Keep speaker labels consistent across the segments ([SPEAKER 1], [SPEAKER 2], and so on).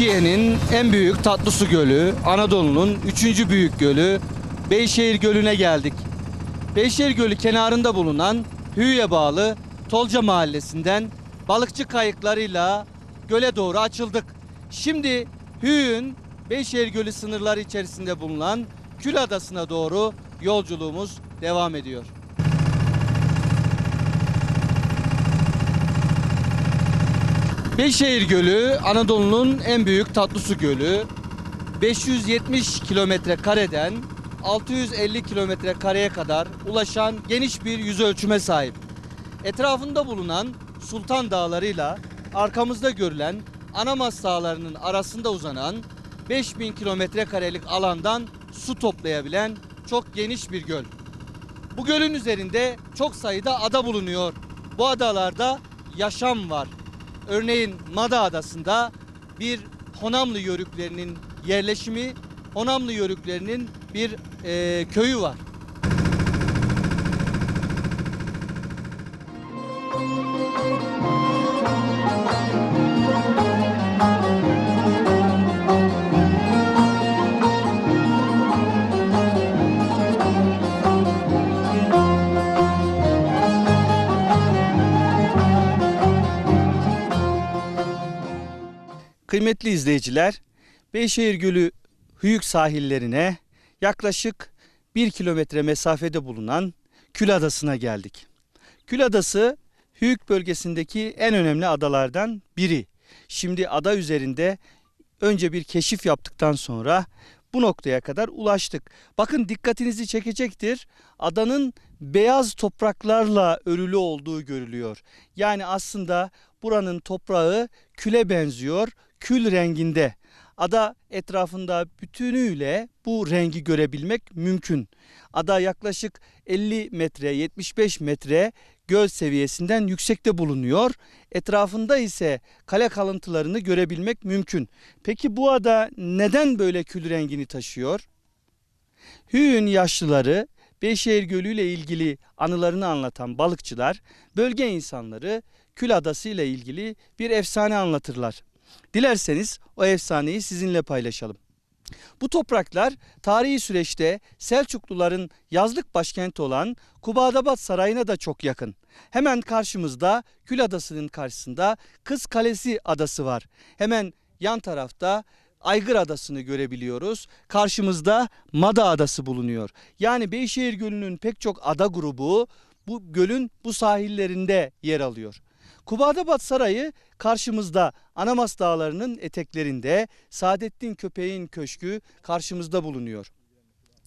[SPEAKER 1] Türkiye'nin en büyük tatlı su gölü, Anadolu'nun üçüncü büyük gölü Beyşehir Gölü'ne geldik. Beyşehir Gölü kenarında bulunan Hüye bağlı Tolca Mahallesi'nden balıkçı kayıklarıyla göle doğru açıldık. Şimdi Hüyün Beyşehir Gölü sınırları içerisinde bulunan Kül Adası'na doğru yolculuğumuz devam ediyor. Beyşehir Gölü Anadolu'nun en büyük tatlı su gölü. 570 kilometre kareden 650 kilometre kareye kadar ulaşan geniş bir yüz ölçüme sahip. Etrafında bulunan Sultan Dağları'yla arkamızda görülen Anamas Dağları'nın arasında uzanan 5000 kilometre karelik alandan su toplayabilen çok geniş bir göl. Bu gölün üzerinde çok sayıda ada bulunuyor. Bu adalarda yaşam var. Örneğin Mada Adası'nda bir Honamlı yörüklerinin yerleşimi, Honamlı yörüklerinin bir eee, köyü var. Kıymetli izleyiciler, Beyşehir Gölü Hüyük sahillerine yaklaşık 1 kilometre mesafede bulunan Kül Adası'na geldik. Kül Adası Hüyük bölgesindeki en önemli adalardan biri. Şimdi ada üzerinde önce bir keşif yaptıktan sonra bu noktaya kadar ulaştık. Bakın dikkatinizi çekecektir. Adanın beyaz topraklarla örülü olduğu görülüyor. Yani aslında buranın toprağı küle benziyor, kül renginde. Ada etrafında bütünüyle bu rengi görebilmek mümkün. Ada yaklaşık 50 metre, 75 metre göl seviyesinden yüksekte bulunuyor. Etrafında ise kale kalıntılarını görebilmek mümkün. Peki bu ada neden böyle kül rengini taşıyor? Hüyün yaşlıları Beyşehir Gölü ile ilgili anılarını anlatan balıkçılar, bölge insanları Kül Adası ile ilgili bir efsane anlatırlar. Dilerseniz o efsaneyi sizinle paylaşalım. Bu topraklar tarihi süreçte Selçukluların yazlık başkenti olan Kubadabat Sarayı'na da çok yakın. Hemen karşımızda Kül Adası'nın karşısında Kız Kalesi Adası var. Hemen yan tarafta Aygır Adası'nı görebiliyoruz. Karşımızda Mada Adası bulunuyor. Yani Beyşehir Gölü'nün pek çok ada grubu bu gölün bu sahillerinde yer alıyor. Kubadabat Sarayı karşımızda Anamas Dağları'nın eteklerinde Saadettin Köpeğin Köşkü karşımızda bulunuyor.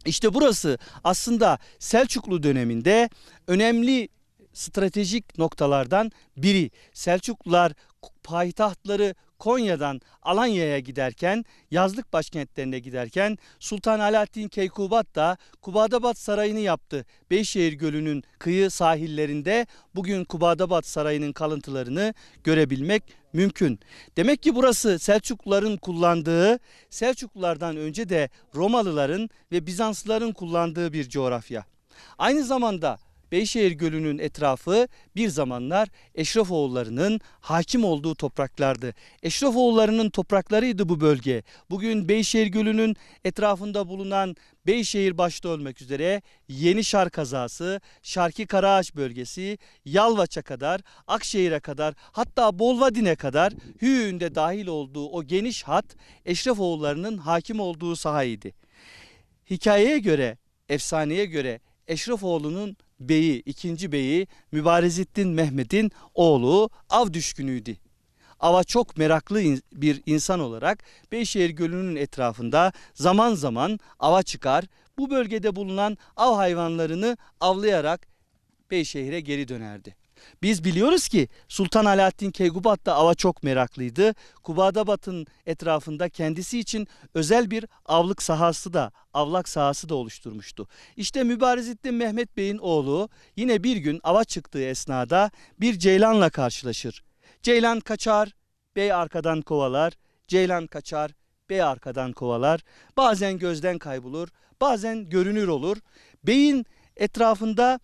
[SPEAKER 1] İşte burası aslında Selçuklu döneminde önemli stratejik noktalardan biri. Selçuklular payitahtları Konya'dan Alanya'ya giderken, yazlık başkentlerine giderken Sultan Alaaddin Keykubat da Kubadabat Sarayı'nı yaptı. Beyşehir Gölü'nün kıyı sahillerinde bugün Kubadabat Sarayı'nın kalıntılarını görebilmek mümkün. Demek ki burası Selçukluların kullandığı, Selçuklulardan önce de Romalıların ve Bizanslıların kullandığı bir coğrafya. Aynı zamanda Beyşehir Gölü'nün etrafı bir zamanlar Eşrefoğulları'nın hakim olduğu topraklardı. Eşrefoğulları'nın topraklarıydı bu bölge. Bugün Beyşehir Gölü'nün etrafında bulunan Beyşehir başta olmak üzere Yenişar kazası, Şarki Karaağaç bölgesi, Yalvaç'a kadar, Akşehir'e kadar hatta Bolvadin'e kadar Hüyük'ün de dahil olduğu o geniş hat Eşrefoğulları'nın hakim olduğu sahaydı. Hikayeye göre, efsaneye göre Eşrefoğlu'nun beyi, ikinci beyi Mübarezettin Mehmet'in oğlu av düşkünüydü. Ava çok meraklı bir insan olarak Beyşehir Gölü'nün etrafında zaman zaman ava çıkar. Bu bölgede bulunan av hayvanlarını avlayarak Beyşehir'e geri dönerdi. Biz biliyoruz ki Sultan Alaaddin Keykubat da ava çok meraklıydı. Kubadabat'ın etrafında kendisi için özel bir avlık sahası da, avlak sahası da oluşturmuştu. İşte Mübarezettin Mehmet Bey'in oğlu yine bir gün ava çıktığı esnada bir ceylanla karşılaşır. Ceylan kaçar, bey arkadan kovalar, ceylan kaçar, bey arkadan kovalar. Bazen gözden kaybolur, bazen görünür olur. Beyin etrafında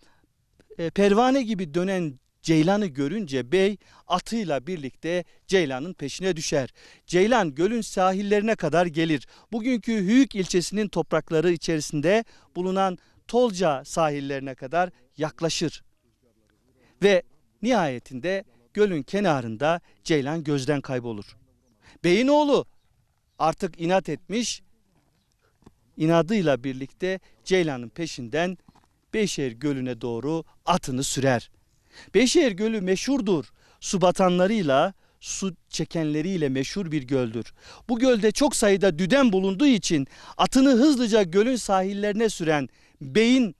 [SPEAKER 1] e, pervane gibi dönen Ceylan'ı görünce bey atıyla birlikte Ceylan'ın peşine düşer. Ceylan gölün sahillerine kadar gelir. Bugünkü Hüyük ilçesinin toprakları içerisinde bulunan Tolca sahillerine kadar yaklaşır. Ve nihayetinde gölün kenarında Ceylan gözden kaybolur. Beyin oğlu artık inat etmiş, inadıyla birlikte Ceylan'ın peşinden Beyşehir Gölü'ne doğru atını sürer. Beyşehir Gölü meşhurdur. Su batanlarıyla, su çekenleriyle meşhur bir göldür. Bu gölde çok sayıda düden bulunduğu için atını hızlıca gölün sahillerine süren beyin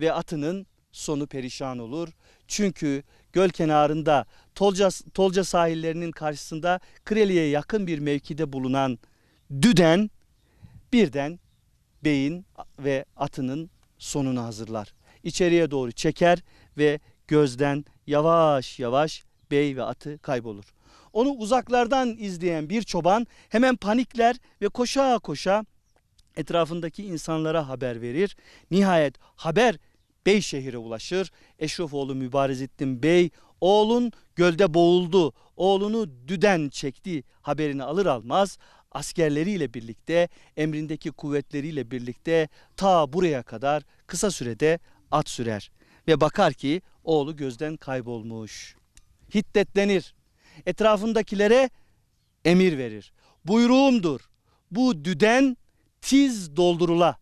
[SPEAKER 1] ve atının sonu perişan olur. Çünkü göl kenarında Tolca, Tolca sahillerinin karşısında Kreli'ye yakın bir mevkide bulunan düden birden beyin ve atının sonunu hazırlar. İçeriye doğru çeker ve gözden yavaş yavaş bey ve atı kaybolur. Onu uzaklardan izleyen bir çoban hemen panikler ve koşa koşa etrafındaki insanlara haber verir. Nihayet haber Beyşehir'e ulaşır. Eşrefoğlu Mübarezettin Bey oğlun gölde boğuldu. Oğlunu düden çekti haberini alır almaz askerleriyle birlikte emrindeki kuvvetleriyle birlikte ta buraya kadar kısa sürede at sürer ve bakar ki oğlu gözden kaybolmuş. Hiddetlenir. Etrafındakilere emir verir. Buyruğumdur. Bu düden tiz doldurula.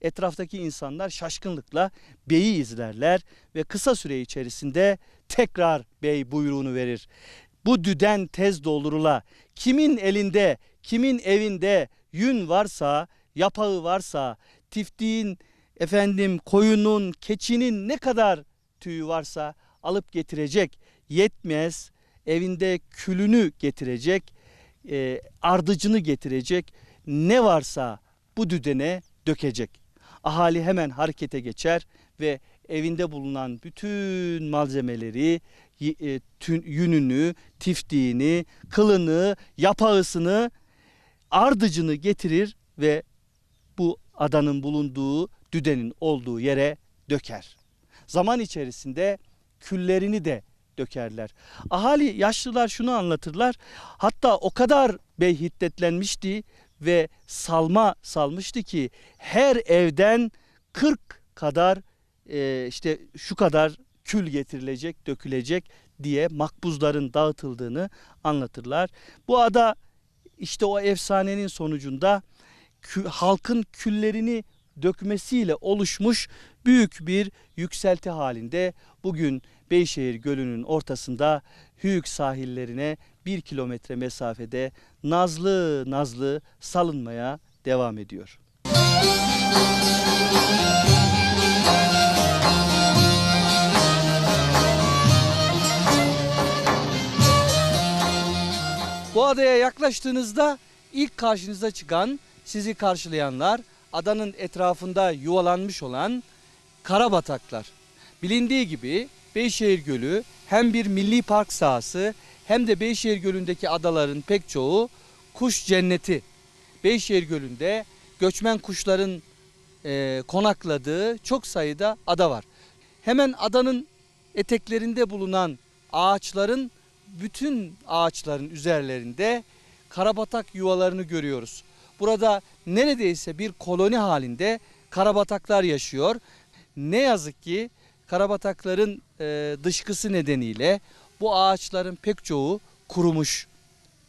[SPEAKER 1] Etraftaki insanlar şaşkınlıkla beyi izlerler ve kısa süre içerisinde tekrar bey buyruğunu verir. Bu düden tez doldurula. Kimin elinde, kimin evinde yün varsa, yapağı varsa, tiftiğin, efendim koyunun, keçinin ne kadar tüyü varsa alıp getirecek. Yetmez evinde külünü getirecek, e, ardıcını getirecek. Ne varsa bu düdene dökecek. Ahali hemen harekete geçer ve evinde bulunan bütün malzemeleri, e, tün- yününü, tiftiğini, kılını, yapağısını, ardıcını getirir ve bu adanın bulunduğu düdenin olduğu yere döker. Zaman içerisinde küllerini de dökerler. Ahali yaşlılar şunu anlatırlar. Hatta o kadar bey hiddetlenmişti ve salma salmıştı ki her evden 40 kadar e, işte şu kadar kül getirilecek, dökülecek diye makbuzların dağıtıldığını anlatırlar. Bu ada işte o efsanenin sonucunda kü- halkın küllerini dökmesiyle oluşmuş büyük bir yükselti halinde bugün Beyşehir Gölü'nün ortasında Hüyük sahillerine bir kilometre mesafede nazlı nazlı salınmaya devam ediyor. Bu adaya yaklaştığınızda ilk karşınıza çıkan sizi karşılayanlar adanın etrafında yuvalanmış olan karabataklar. Bilindiği gibi Beyşehir Gölü hem bir milli park sahası hem de Beyşehir Gölü'ndeki adaların pek çoğu kuş cenneti. Beyşehir Gölü'nde göçmen kuşların e, konakladığı çok sayıda ada var. Hemen adanın eteklerinde bulunan ağaçların bütün ağaçların üzerlerinde karabatak yuvalarını görüyoruz. Burada neredeyse bir koloni halinde karabataklar yaşıyor. Ne yazık ki karabatakların e, dışkısı nedeniyle bu ağaçların pek çoğu kurumuş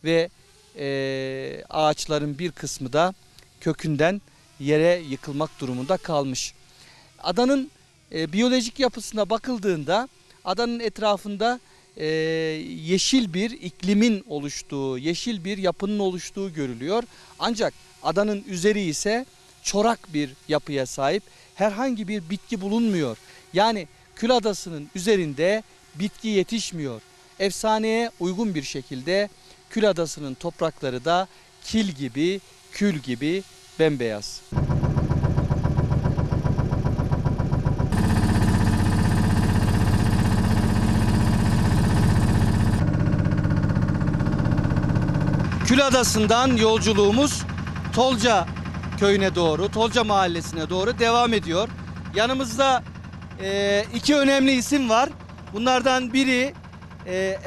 [SPEAKER 1] ve e, ağaçların bir kısmı da kökünden yere yıkılmak durumunda kalmış. Adanın e, biyolojik yapısına bakıldığında adanın etrafında e, yeşil bir iklimin oluştuğu, yeşil bir yapının oluştuğu görülüyor. Ancak adanın üzeri ise çorak bir yapıya sahip. Herhangi bir bitki bulunmuyor. Yani Kül Adası'nın üzerinde bitki yetişmiyor. Efsaneye uygun bir şekilde Kül Adası'nın toprakları da kil gibi, kül gibi bembeyaz. Kül Adası'ndan yolculuğumuz Tolca köyüne doğru, Tolca mahallesine doğru devam ediyor. Yanımızda e, iki önemli isim var. Bunlardan biri e,